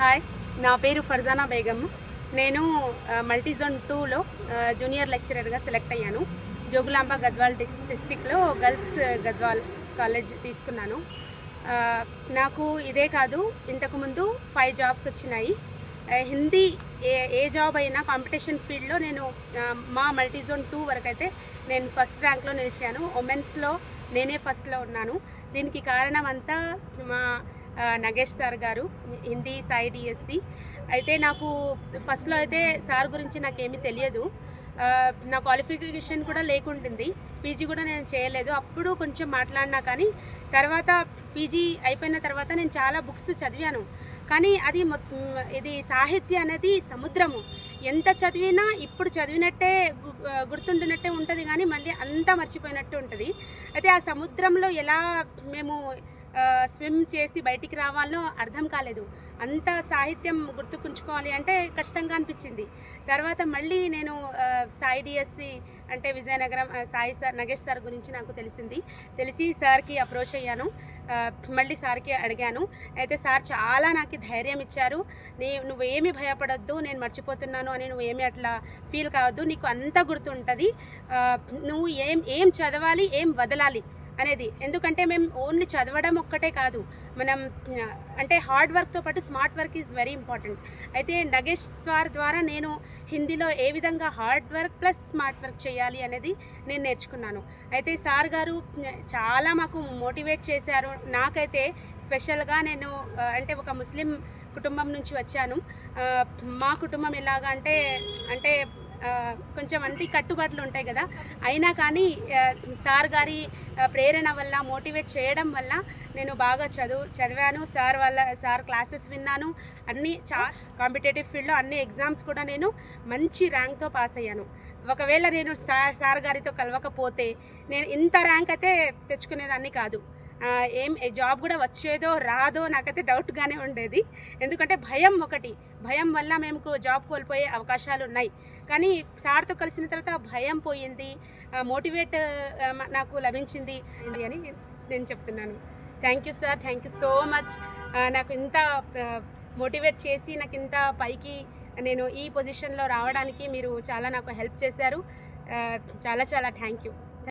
Hi. నా పేరు ఫర్జానా బేగమ్ నేను మల్టీజోన్ టూలో జూనియర్ లెక్చరర్గా సెలెక్ట్ అయ్యాను. జోగులాంబ గద్వాల్ డిస్ డిస్టిక్లో గర్ల్స్ గద్వాల్ కాలేజ్ తీసుకున్నాను. నాకు ఇదే కాదు ఇంతకుముందు ఫైవ్ జాబ్స్ వచ్చినాయి. హిందీ ఏ ఏ జాబ్ అయినా కాంపిటీషన్ ఫీల్డ్లో నేను మా మల్టీజోన్ టూ వరకు అయితే నేను ఫస్ట్ ర్యాంక్లో నిలిచాను. ఉమెన్స్లో నేనే ఫస్ట్లో ఉన్నాను. దీనికి కారణం అంతా మా నగేష్ సార్ గారు హిందీ సాయి డిఎస్సి అయితే నాకు ఫస్ట్లో అయితే సార్ గురించి నాకేమీ తెలియదు. నా క్వాలిఫికేషన్ కూడా లేకుంటుంది పీజీ కూడా నేను చేయలేదు. అప్పుడు కొంచెం మాట్లాడినా కానీ తర్వాత పీజీ అయిపోయిన తర్వాత నేను చాలా బుక్స్ చదివాను. కానీ అది ఇది సాహిత్య అనేది సముద్రము. ఎంత చదివినా ఇప్పుడు చదివినట్టే గు- గుర్తుండినట్టే ఉంటుంది కానీ మళ్ళీ అంతా మర్చిపోయినట్టు ఉంటుంది. అయితే ఆ సముద్రంలో ఎలా మేము స్విమ్ చేసి బయటికి రావాలో అర్థం కాలేదు. అంత సాహిత్యం గుర్తుకుంచుకోవాలి అంటే కష్టంగా అనిపించింది. తర్వాత మళ్ళీ నేను సాయి డిఎస్సి అంటే విజయనగరం సాయి సార్ నగేష్ సార్ గురించి నాకు తెలిసింది. తెలిసి సార్కి అప్రోచ్ అయ్యాను. మళ్ళీ సార్కి అడిగాను. అయితే సార్ చాలా నాకు ధైర్యం ఇచ్చారు. నీ నువ్వేమీ భయపడొద్దు నేను మర్చిపోతున్నాను అని నువ్వు ఏమి అట్లా ఫీల్ కావద్దు నీకు అంతా గుర్తుంటుంది. నువ్వు ఏం ఏం చదవాలి ఏం వదలాలి? అనేది. ఎందుకంటే మేము ఓన్లీ చదవడం ఒక్కటే కాదు మనం అంటే హార్డ్ వర్క్తో పాటు smart work is very important. అయితే నగేష్ సార్ ద్వారా నేను హిందీలో ఏ విధంగా hard work plus smart work చేయాలి అనేది నేను నేర్చుకున్నాను. అయితే సార్ గారు చాలా మాకు మోటివేట్ చేశారు. నాకైతే స్పెషల్గా నేను అంటే ఒక ముస్లిం కుటుంబం నుంచి వచ్చాను. మా కుటుంబం ఎలాగా అంటే అంటే కొంచెం అంటి కట్టుబాట్లు ఉంటాయి కదా. అయినా కానీ సార్ గారి ప్రేరణ వల్ల మోటివేట్ చేయడం వల్ల నేను బాగా చదువు చదివాను. సార్ వల్ల సార్ క్లాసెస్ విన్నాను. అన్ని చా కాంపిటేటివ్ ఫీల్డ్లో అన్ని ఎగ్జామ్స్ కూడా నేను మంచి ర్యాంక్తో పాస్ అయ్యాను. ఒకవేళ నేను సార్ సార్ గారితో కలవకపోతే నేను ఇంత ర్యాంక్ అయితే తెచ్చుకునేదాన్ని కాదు. ఏం ఏ జాబ్ కూడా వచ్చేదో రాదో నాకైతే డౌట్గానే ఉండేది. ఎందుకంటే భయం ఒకటి. భయం వల్ల మేము జాబ్ కోల్పోయే అవకాశాలు ఉన్నాయి. కానీ సార్తో కలిసిన తర్వాత భయం పోయింది. మోటివేట్ నాకు లభించింది ఇది అని నేను చెప్తున్నాను. Thank you sir thank you so much నాకు ఇంత మోటివేట్ చేసి నాకు ఇంత పైకి నేను ఈ పొజిషన్లో రావడానికి మీరు చాలా నాకు హెల్ప్ చేశారు. చాలా చాలా థ్యాంక్ యూ